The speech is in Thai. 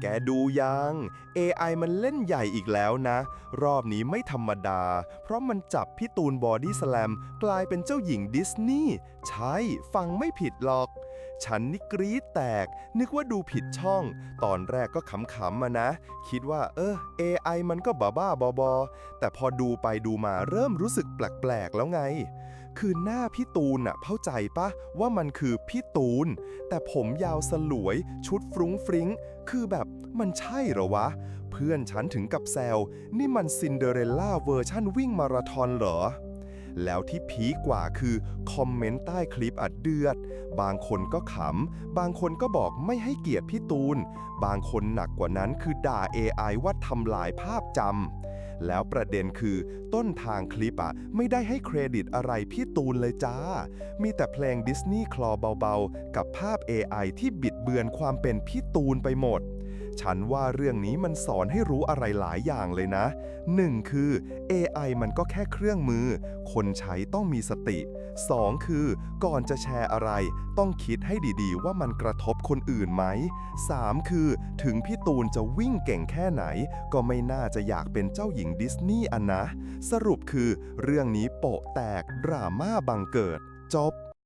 แกดูยัง AI มันเล่นใหญ่อีกแล้วนะ รอบนี้ไม่ธรรมดา เพราะมันจับพี่ตูนบอดี้สแลมกลายเป็นเจ้าหญิงดิสนีย์ ใช่ ฟังไม่ผิดหรอก ฉันนี่กรี๊ดแตก นึกว่าดูผิดช่อง ตอนแรกก็ขำๆมานะ คิดว่า เออ AI มันก็บ้าๆบอๆแต่พอดูไปดูมาเริ่มรู้สึกแปลกๆแล้วไง คือหน้าพี่ตูนอะเข้าใจปะว่ามันคือพี่ตูน แต่ผมยาวสลวย ชุดฟรุ้งฟริ้ง คือแบบมันใช่เหรอวะ เพื่อนฉันถึงกับแซว นี่มันซินเดอเรลล่าเวอร์ชั่นวิ่งมาราธอนเหรอ แล้วที่พีกว่าคือคอมเมนต์ใต้คลิปอัดเดือด บางคนก็ขำ บางคนก็บอกไม่ให้เกียรติพี่ตูน บางคนหนักกว่านั้นคือด่า AI ว่าทำลายภาพจำ แล้วประเด็นคือต้นทางคลิปอะไม่ได้ให้เครดิตอะไรพี่ตูนเลยจ้า มีแต่เพลงดิสนีย์คลอเบาๆ กับภาพ AI ที่บิดเบือนความเป็นพี่ตูนไปหมด ฉันว่าเรื่องนี้มันสอนให้รู้อะไรหลายอย่างเลยนะ 1. คือ AI มันก็แค่เครื่องมือ คนใช้ต้องมีสติ 2. คือ ก่อนจะแชร์อะไร ต้องคิดให้ดีๆ ว่ามันกระทบคนอื่นไหม 3. คือ ถึงพี่ตูนจะวิ่งเก่งแค่ไหน ก็ไม่น่าจะอยากเป็นเจ้าหญิงดิสนีย์อันนะ สรุปคือ เรื่องนี้โปะแตกดราม่าบังเกิด จบ